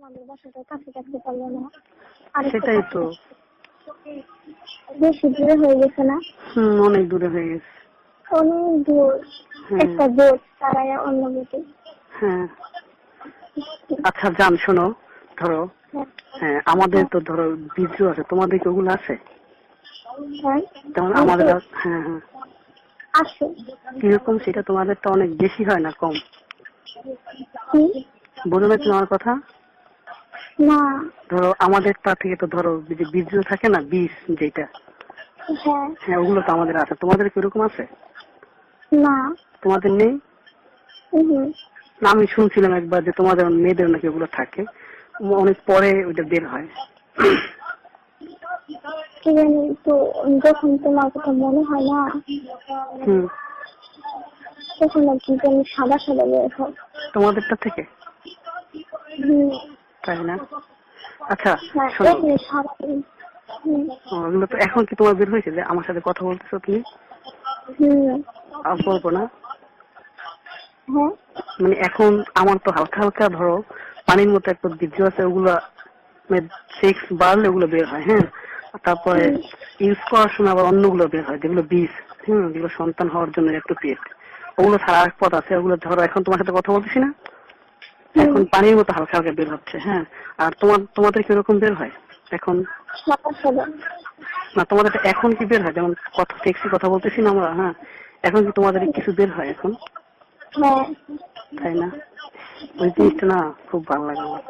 তোমাদের বাসাটার কাছে থাকতে পারল না। আর সেটাই তো। বেশি দূরে হয়ে গেছে না? হুম অনেক দূরে হয়ে গেছে। অনেক দূর। একটা বোট তারাই অন্য বোটে। হ্যাঁ। আচ্ছা জান শোনো ধরো। হ্যাঁ। আমাদের তো ধরো বীজ আছে তোমাদের কি ওগুলো আছে? হ্যাঁ। যেমন আমাদের হ্যাঁ হ্যাঁ। আসো কীরকম সেটা তোমাদের তো অনেক বেশি হয় না কম। বোঝো না তুমি আমার কথা? না। ধরো আমাদের তা থেকে তো ধরো যে বীজ থাকে না বীজ যেটা হ্যাঁ। হ্যাঁ ওগুলো তো আমাদের আছে। তোমাদের কীরকম আছে? না। তোমাদের নেই? না আমি শুনছিলাম একবার যে তোমাদের মেয়েদের নাকি ওগুলো থাকে। অনেক পরে ওইটা বের হয়। কি জানি তো যখন তোমার কথা মনে হয় না হুম। তখন আর কি জানি সাদা সাদা বের হয়। তোমাদেরটা থেকে? হুম। তাই না? আচ্ছা হ্যাঁ শোনো। ওগুলো তো এখন কি তোমার বের হয়েছে? যে আমার সাথে কথা বলতেছো তুমি? অল্প না। হ্যাঁ। মানে এখন আমার তো হালকা হালকা ধরো পানির মতো একটা বীর্য আছে ওগুলো সেক্স বাড়লে ওগুলো বের হয় হ্যাঁ? তারপরে ইউজ করার সময় আবার অন্যগুলো বের হয় যেগুলো বীজ হম যেগুলো সন্তান হওয়ার জন্য একটু পেট। ওগুলো ছাড়া আরেক পথ আছে ওগুলো ধরো এখন তোমার সাথে কথা বলতেছি না? এখন পানির মতো হালকা হালকা বের হচ্ছে হ্যাঁ। আর তোমার তোমাদের কীরকম বের হয় এখন? না তোমাদের এখন কি বের হয়? যেমন কথা সেক্সি কথা বলতেছি না আমরা হ্যাঁ। এখন কি তোমাদের কিছু বের হয় এখন? হ্যাঁ। তাই না? ওই জিনিসটা না খুব ভালো লাগে আমার।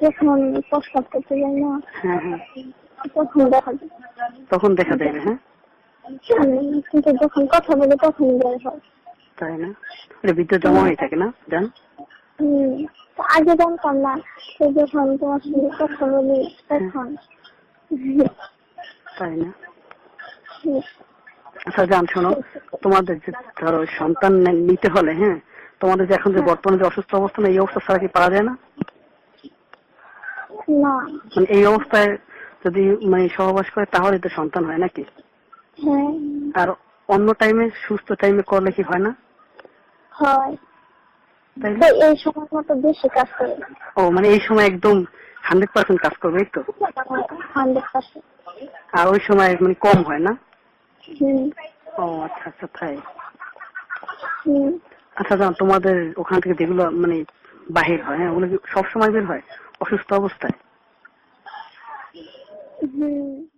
যখন প্রস্তাব করতে যাই না হ্যাঁ হ্যাঁ। তখন দেখা যায়। তখন দেখা যাবে হ্যাঁ কিন্তু যখন কথা বলি তখন বের হয়। তাই না? ওটা বিদ্যুৎ জমা হয়ে থাকে না? জান? আগে জানতাম না। তো যখন তোমার সঙ্গে কথা বলি তখন তাই না? আচ্ছা জান শোনো। তোমাদের যে ধরো সন্তান নিতে হলে হ্যাঁ? তোমাদের যে এখন যে বর্তমানে যে অসুস্থ অবস্থা না এই অবস্থা ছাড়া কি পাওয়া যায় না? না। মানে এই অবস্থায় যদি মানে সহবাস করে তাহলে তো সন্তান হয় নাকি? হ্যাঁ। আর অন্য টাইমে সুস্থ টাইমে করলে কি হয় না? হয়। তো এই সময় মতো বেশি কাজ করে ও মানে এই সময় একদম হান্ড্রেড পার্সেন্ট কাজ করবে তো? Hundred percent. আর ওই সময় মানে কম হয় না? ও আচ্ছা আচ্ছা তাই। আচ্ছা জান তোমাদের ওখান থেকে যেগুলো মানে বাহির হয় হ্যাঁ ওগুলো কি সবসময় বের হয়? অসুস্থ অবস্থায়? হম।